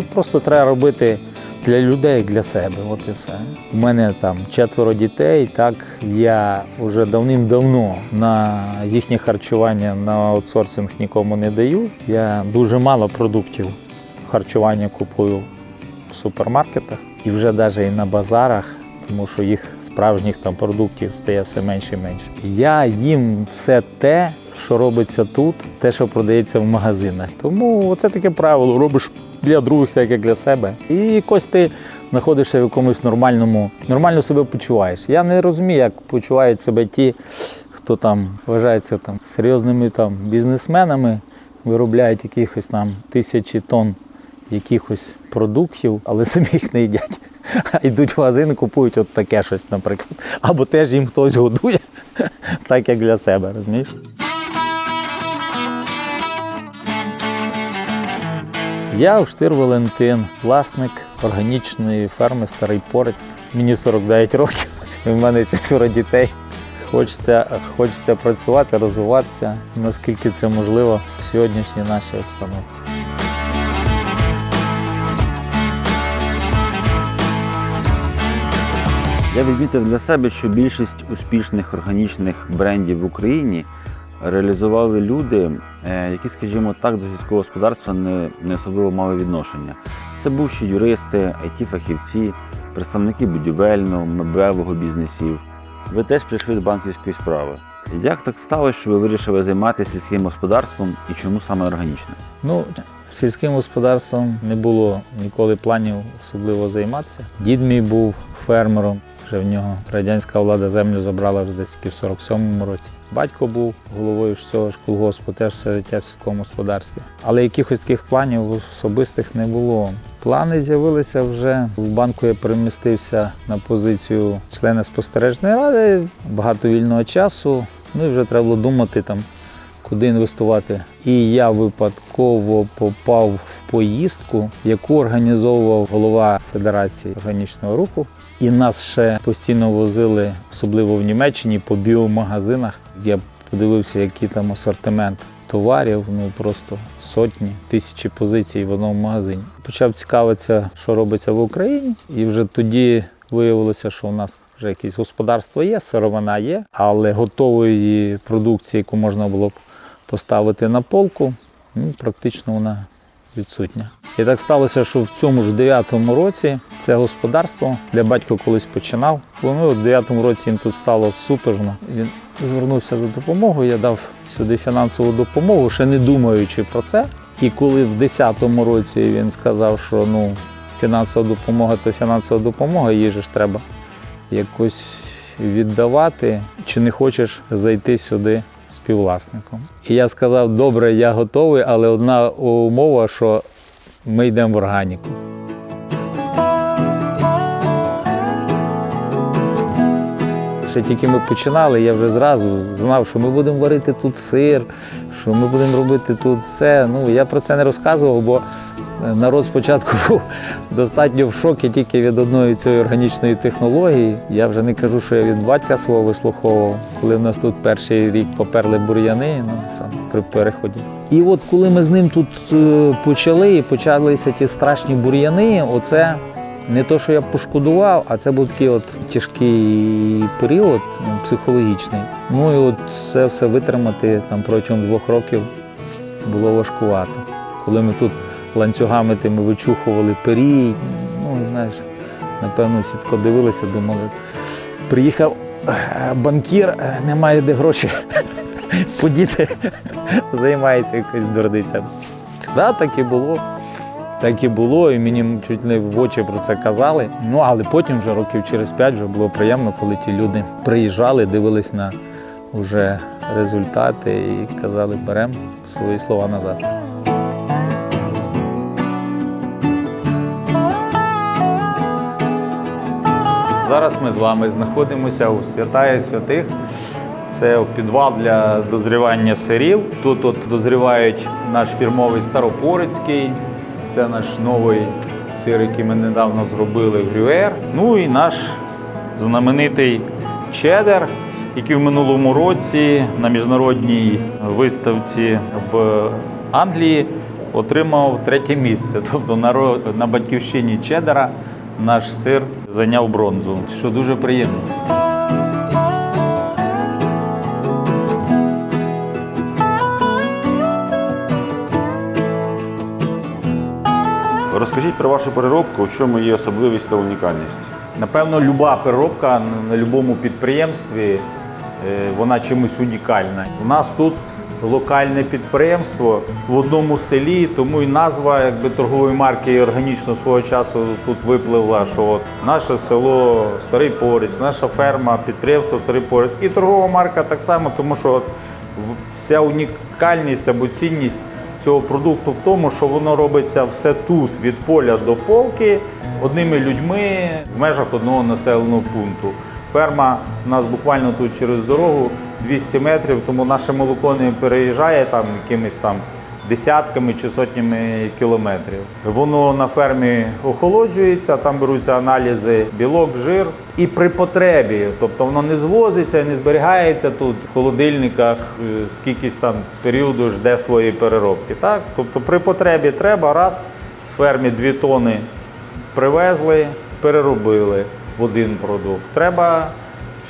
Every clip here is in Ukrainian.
Тут просто треба робити для людей, для себе. От і все. У мене там четверо дітей. Так я вже давним-давно на їхнє харчування на аутсорсинг нікому не даю. Я дуже мало продуктів харчування купую в супермаркетах і вже навіть і на базарах. Тому що їх справжніх там продуктів стає все менше і менше. Я їм все те, що робиться тут, те, що продається в магазинах. Тому це таке правило. Робиш для других, так як для себе. І якось ти знаходишся в якомусь нормальному, нормально себе почуваєш. Я не розумію, як почувають себе ті, хто там вважається там серйозними там бізнесменами, виробляють якихось там тисячі тонн якихось продуктів, але самі їх не їдять. А йдуть в магазин і купують от таке щось, наприклад. Або теж їм хтось годує, так як для себе, розумієш? Я Уштир Валентин, власник органічної ферми Старий Порець. Мені 49 років, і в мене четверо дітей. Хочеться, хочеться працювати, розвиватися, наскільки це можливо в сьогоднішній нашій обстановці. Я відмітив для себе, що більшість успішних органічних брендів в Україні реалізували люди, е, які, скажімо так, до сільського господарства не, не особливо мали відношення. Це бувші юристи, IT-фахівці, представники будівельного, меблевого бізнесів. Ви теж прийшли з банківської справи. Як так сталося, що ви вирішили займатися сільським господарством і чому саме органічним? Ну, сільським господарством не було ніколи планів особливо займатися. Дід мій був фермером, вже в нього радянська влада землю забрала вже десь в 47-му році. Батько був головою ж цього ж колгоспу, теж все життя в сільському господарстві. Але якихось таких планів особистих не було. Плани з'явилися вже в банку. Я перемістився на позицію члена спостережної ради, багато вільного часу. Ну і вже треба було думати там, куди інвестувати. І я випадково попав в поїздку, яку організовував голова Федерації органічного руху. І нас ще постійно возили, особливо в Німеччині, по біомагазинах. Я подивився, який там асортимент товарів, ну просто сотні, тисячі позицій в одному магазині. Почав цікавитися, що робиться в Україні, і вже тоді виявилося, що у нас вже якесь господарство є, сировина є, але готової продукції, яку можна було б поставити на полку, ну, практично вона відсутня. І так сталося, що в цьому ж 9-му році це господарство, де батько колись починав. Воно в 9-му році їм тут стало сутожно. Він звернувся за допомогою, я дав сюди фінансову допомогу, ще не думаючи про це. І коли в 10-му році він сказав, що ну, фінансова допомога то фінансова допомога, же ж треба якось віддавати, чи не хочеш зайти сюди співвласником. І я сказав, добре, я готовий, але одна умова, що ми йдемо в органіку. Ще тільки ми починали, я вже зразу знав, що ми будемо варити тут сир, що ми будемо робити тут все. Ну, я про це не розказував, бо народ спочатку був достатньо в шокі тільки від одної цієї органічної технології. Я вже не кажу, що я від батька свого вислуховував, коли в нас тут перший рік поперли бур'яни, ну саме при переході. І от коли ми з ним тут е, почали, і почалися ті страшні бур'яни, оце не то, що я пошкодував, а це був такий от тяжкий період ну, психологічний. Ну і от це все витримати там протягом двох років було важкувато. Коли ми тут ланцюгами тими вичухували перій, ну знаєш, напевно, всі тако дивилися, думали, приїхав е, банкір, е, немає де гроші подіти, займається якоюсь дурницями. Так, так і було. Так і було, і мені чуть не в очі про це казали. Ну але потім, вже років через п'ять, вже було приємно, коли ті люди приїжджали, дивились на вже результати і казали, беремо свої слова назад. Зараз ми з вами знаходимося у святая святих. Це підвал для дозрівання сирів. Тут от дозрівають наш фірмовий старопорицький. Це наш новий сир, який ми недавно зробили грюер. Ну і наш знаменитий чедер, який в минулому році на міжнародній виставці в Англії отримав третє місце. Тобто на, батьківщині Чедера наш сир зайняв бронзу, що дуже приємно. Розкажіть про вашу переробку, в чому є особливість та унікальність. Напевно, люба переробка на будь-якому підприємстві е, вона чимось унікальна. У нас тут локальне підприємство в одному селі, тому і назва якби, торгової марки органічно свого часу тут випливла, що от наше село Старий Порець, наша ферма, підприємство Старий Порець. І торгова марка так само, тому що от вся унікальність або цінність цього продукту в тому, що воно робиться все тут, від поля до полки, одними людьми в межах одного населеного пункту. Ферма у нас буквально тут через дорогу 200 метрів, тому наше молоко не переїжджає там якимись там десятками чи сотнями кілометрів. Воно на фермі охолоджується, там беруться аналізи білок, жир. І при потребі, тобто воно не звозиться, не зберігається тут в холодильниках, е, скількись там періоду жде своєї переробки. Так? Тобто при потребі треба раз з фермі 2 тони привезли, переробили в один продукт. Треба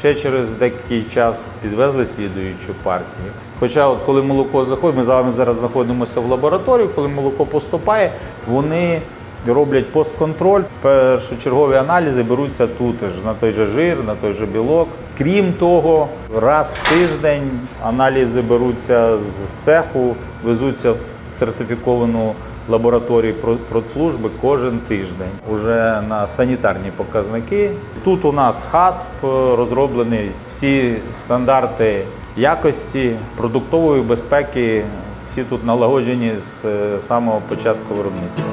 ще через деякий час підвезли слідуючу партію. Хоча, от коли молоко заходить, ми з вами зараз знаходимося в лабораторії, коли молоко поступає, вони роблять постконтроль. Першочергові аналізи беруться тут ж на той же жир, на той же білок. Крім того, раз в тиждень аналізи беруться з цеху, везуться в сертифіковану лабораторії про- продслужби кожен тиждень. Уже на санітарні показники. Тут у нас ХАСП е, розроблений всі стандарти якості, продуктової безпеки. Всі тут налагоджені з е, самого початку виробництва.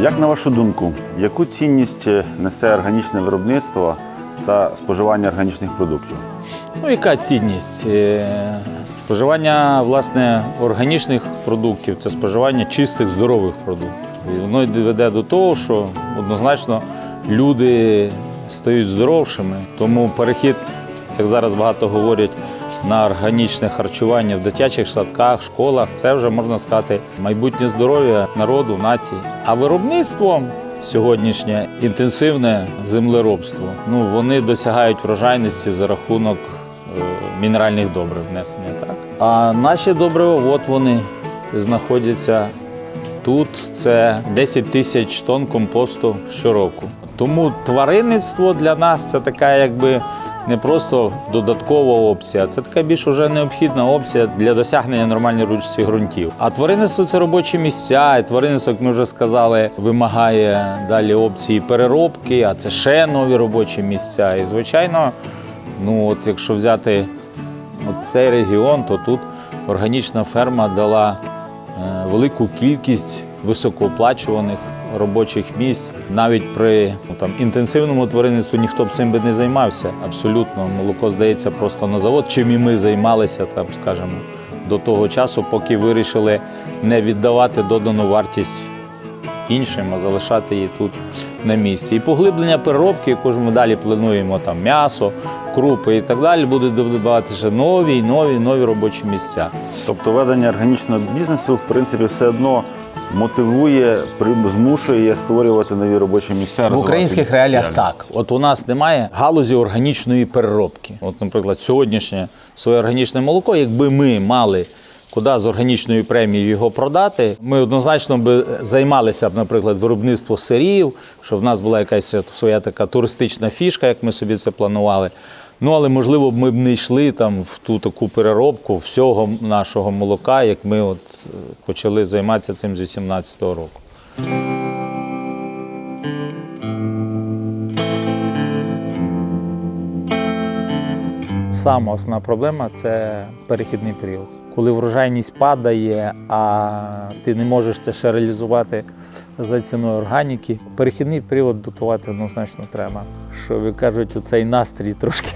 Як на вашу думку, яку цінність е, несе органічне виробництво та споживання органічних продуктів? Ну, яка цінність? Е, Споживання власне органічних продуктів це споживання чистих, здорових продуктів. І воно веде до того, що однозначно люди стають здоровшими. Тому перехід, як зараз багато говорять, на органічне харчування в дитячих садках, школах це вже можна сказати майбутнє здоров'я народу, нації. А виробництво сьогоднішнє інтенсивне землеробство. Ну вони досягають врожайності за рахунок мінеральних добрив внесення. Так а наші добрива, от вони знаходяться тут. Це 10 тисяч тонн компосту щороку. Тому тваринництво для нас це така, якби. Не просто додаткова опція, це така більш уже необхідна опція для досягнення нормальної ручці ґрунтів. А тваринництво це робочі місця, і тваринництво, як ми вже сказали, вимагає далі опції переробки, а це ще нові робочі місця. І звичайно, ну от якщо взяти от цей регіон, то тут органічна ферма дала е, велику кількість високооплачуваних робочих місць. Навіть при ну, там, інтенсивному тваринництві ніхто б цим би не займався. Абсолютно. Молоко здається просто на завод, чим і ми займалися, там, скажімо, до того часу, поки вирішили не віддавати додану вартість іншим, а залишати її тут на місці. І поглиблення переробки, яку ж ми далі плануємо, там м'ясо, крупи і так далі, буде додавати ще нові, нові, нові робочі місця. Тобто ведення органічного бізнесу, в принципі, все одно мотивує, змушує створювати нові робочі місця. В українських реаліях так. От у нас немає галузі органічної переробки. От, наприклад, сьогоднішнє своє органічне молоко, якби ми мали куди з органічною премією його продати, ми однозначно би займалися б, наприклад, виробництво сирів, щоб в нас була якась своя така туристична фішка, як ми собі це планували. Ну, але можливо ми б не йшли там в ту таку переробку всього нашого молока, як ми от е, почали займатися цим з 18-го року. Сама основна проблема це перехідний період. Коли врожайність падає, а ти не можеш це ще реалізувати за ціною органіки. Перехідний період дотувати однозначно треба. Що ви кажуть, оцей настрій трошки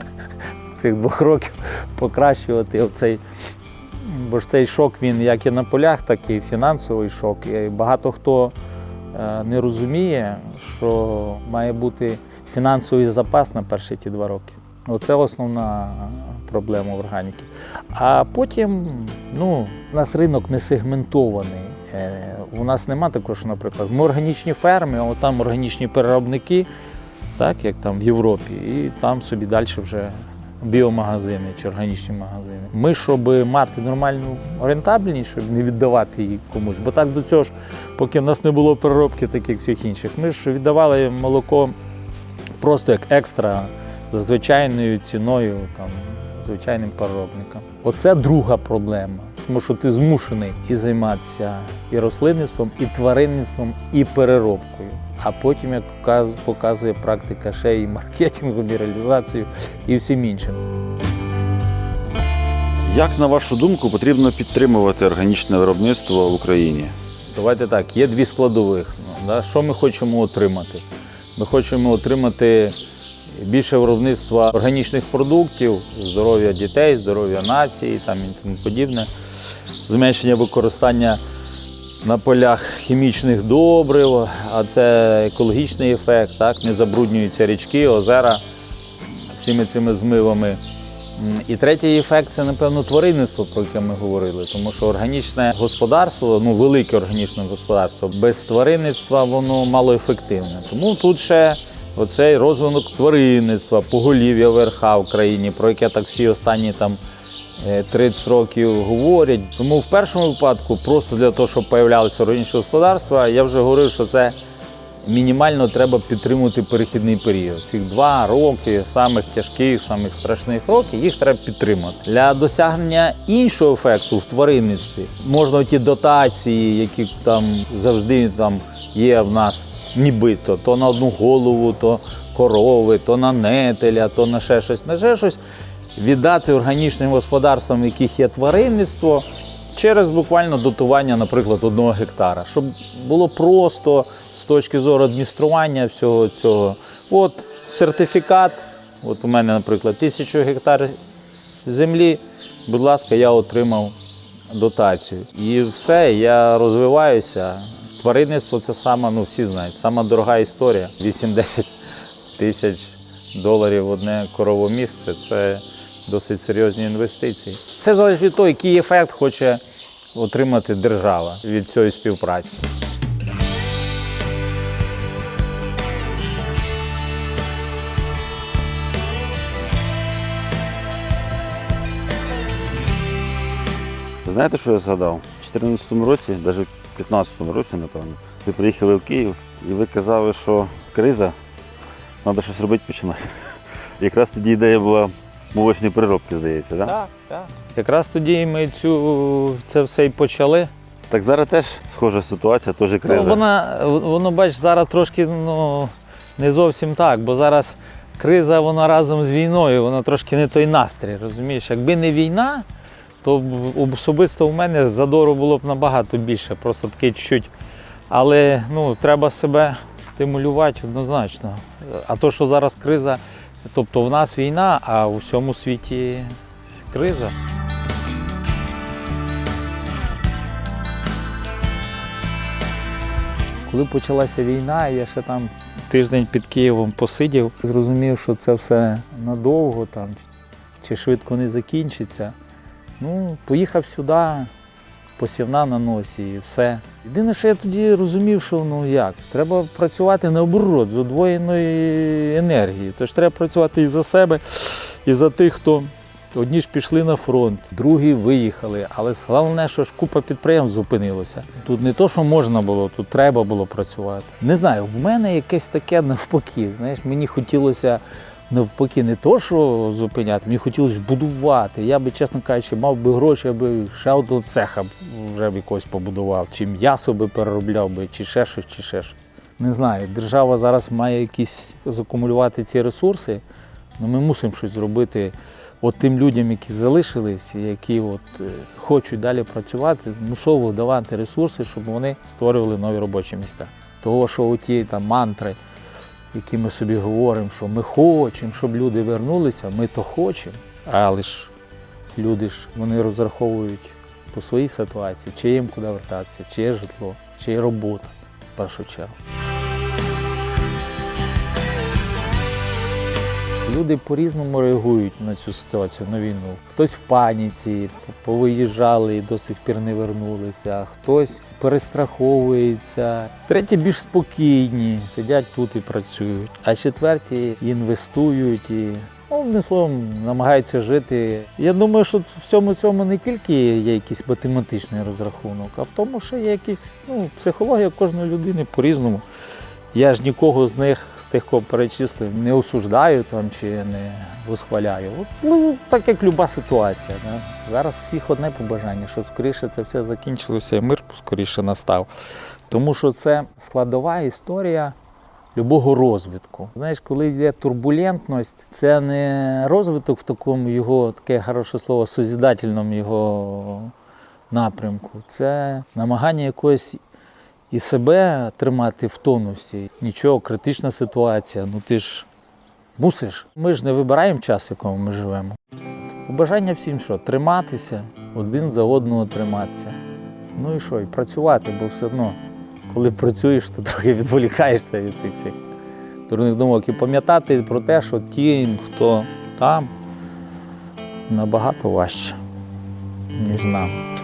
цих двох років покращувати. Оцей, бо ж цей шок він як і на полях, так і фінансовий шок. І багато хто е, не розуміє, що має бути фінансовий запас на перші ті два роки. Оце основна проблема в органіки. А потім, ну, у нас ринок не сегментований. Е, У нас нема такого, що, наприклад, ми органічні ферми, а там органічні переробники, так як там в Європі, і там собі далі вже біомагазини чи органічні магазини. Ми, щоб мати нормальну рентабельність, щоб не віддавати її комусь. Бо так до цього ж, поки в нас не було переробки, таких всіх інших, ми ж віддавали молоко просто як екстра за звичайною ціною там, звичайним переробникам. Оце друга проблема. Тому що ти змушений і займатися і рослинництвом, і тваринництвом, і переробкою. А потім, як показує практика, ще і маркетингом, і реалізацією, і всім іншим. Як на вашу думку потрібно підтримувати органічне виробництво в Україні? Давайте так, є дві складових. Ну, Що ми хочемо отримати? Ми хочемо отримати більше виробництва органічних продуктів, здоров'я дітей, здоров'я нації там, і тому подібне, зменшення використання на полях хімічних добрив, а це екологічний ефект, так, не забруднюються річки, озера всіми цими змивами. І третій ефект це, напевно, тваринництво, про яке ми говорили, тому що органічне господарство, ну велике органічне господарство, без тваринництва воно малоефективне. Тому тут ще оцей розвинок тваринництва, поголів'я верха в країні, про яке так всі останні там е, 30 років говорять. Тому в першому випадку, просто для того, щоб появлялися органічні господарства, я вже говорив, що це мінімально треба підтримувати перехідний період. Цих два роки, самих тяжких, самих страшних років, їх треба підтримати. Для досягнення іншого ефекту в тваринництві можна ті дотації, які там завжди там є в нас, нібито, то на одну голову, то корови, то на нетеля, то на ще щось, на ще щось. Віддати органічним господарствам, в яких є тваринництво, через буквально дотування, наприклад, одного гектара, щоб було просто з точки зору адміністрування всього цього. От сертифікат, от у мене, наприклад, тисячу гектар землі, будь ласка, я отримав дотацію. І все, я розвиваюся. Тваринництво це сама, ну всі знають, сама дорога історія. 8-10 тисяч доларів одне коровомісце це досить серйозні інвестиції. Все залежить від того, який ефект хоче отримати держава від цієї співпраці. Знаєте, що я згадав? У 2014 році, навіть в 2015 році, напевно, ви приїхали в Київ і ви казали, що криза, треба щось робити починати. Якраз тоді ідея була молочної переробки, здається, так? Так, так. Якраз тоді ми цю, це все і почали. Так зараз теж схожа ситуація, теж Ну, вона, воно, бач, зараз трошки ну, не зовсім так, бо зараз криза вона разом з війною, вона трошки не той настрій, розумієш? Якби не війна, то особисто в мене задору було б набагато більше, просто таке чуть-чуть. Але ну, треба себе стимулювати однозначно. А то, що зараз криза, тобто в нас війна, а у всьому світі криза. Коли почалася війна, я ще там тиждень під Києвом посидів, зрозумів, що це все надовго там, чи швидко не закінчиться. Ну, поїхав сюди, посівна на носі і все. Єдине, що я тоді розумів, що ну як, треба працювати наоборот, з удвоєною енергією. Тож треба працювати і за себе, і за тих, хто Одні ж пішли на фронт, другі виїхали. Але головне, що ж купа підприємств зупинилося. Тут не то, що можна було, тут треба було працювати. Не знаю, в мене якесь таке навпаки. Знаєш, мені хотілося навпаки не то, що зупиняти, мені хотілося будувати. Я би, чесно кажучи, мав би гроші, аби ще одного цеха вже б якось побудував, чи м'ясо би переробляв би, чи ще щось, чи ще щось. Не знаю, держава зараз має якісь закумулювати ці ресурси. Ну, ми мусимо щось зробити от тим людям, які залишились, які от, е, хочуть далі працювати, мусово давати ресурси, щоб вони створювали нові робочі місця. Того, що оті там мантри, які ми собі говоримо, що ми хочемо, щоб люди вернулися, ми то хочемо, але ж люди ж вони розраховують по своїй ситуації, чи їм куди вертатися, чи є житло, чи є робота в першу чергу. Люди по-різному реагують на цю ситуацію, на війну. Хтось в паніці, повиїжджали і до сих пір не вернулися, хтось перестраховується, треті більш спокійні, сидять тут і працюють, а четверті інвестують і. Ну, одним словом, намагаються жити. Я думаю, що в всьому цьому не тільки є якийсь математичний розрахунок, а в тому, що є якісь ну, психологія кожної людини по-різному. Я ж нікого з них, з тих, кого перечислив, не осуждаю там чи не восхваляю. От, Ну, так як люба ситуація. Да? Зараз всіх одне побажання, щоб скоріше це все закінчилося і мир скоріше настав. Тому що це складова історія любого розвитку. Знаєш, коли йде турбулентність, це не розвиток в такому його, таке хороше слово, созідательному його напрямку. Це намагання якогось і себе тримати в тонусі. Нічого, критична ситуація. Ну ти ж мусиш. Ми ж не вибираємо час, в якому ми живемо. Побажання всім що? Триматися, один за одного триматися. Ну і що, і працювати, бо все одно, коли працюєш, то трохи відволікаєшся від цих всіх дурних думок і пам'ятати про те, що тим, хто там, набагато важче, ніж нам.